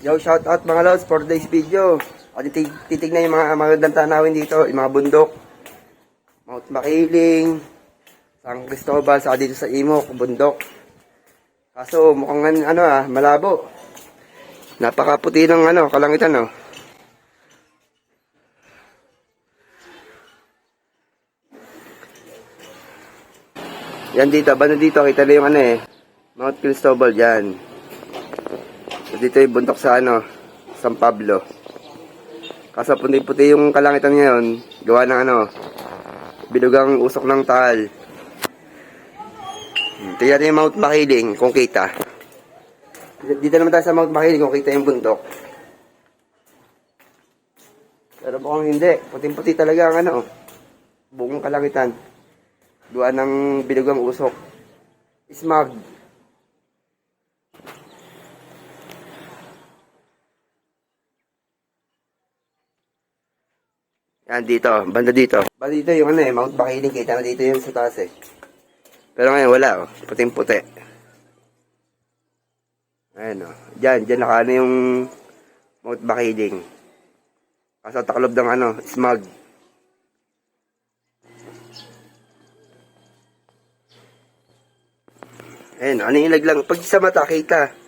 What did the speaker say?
Yo, shout out mga lods for today's video. At titig titignan yung mga magandang tanawin dito, yung mga bundok. Mount Makiling, San Cristobal, sa dito sa Imok, bundok. Kaso mukhang ano ah, malabo. Napakaputi ng ano, kalangitan no. Yan dito, banda dito, kita na yung ano eh. Mount Cristobal yan. So, dito yung bundok sa ano, San Pablo. Kaso puti-puti yung kalangitan ngayon, gawa ng ano, bilugang usok ng tal. Hmm, Tingnan natin yung Mount Makiling kung kita. Dito naman tayo sa Mount Makiling kung kita yung bundok. Pero mukhang hindi. Puting-puti talaga ang ano, buong kalangitan. Gawa ng bilugang usok. Smog. Yan dito, banda dito. Banda dito yung ano eh, Mount Makiling, kita na dito yung sa taas eh. Pero ngayon wala oh, puting puti. Ayan oh, dyan, dyan nakaano yung Mount Makiling. Kaso taklob ng ano, smog. Ayan, ano yung laglang, pag sa mata kita.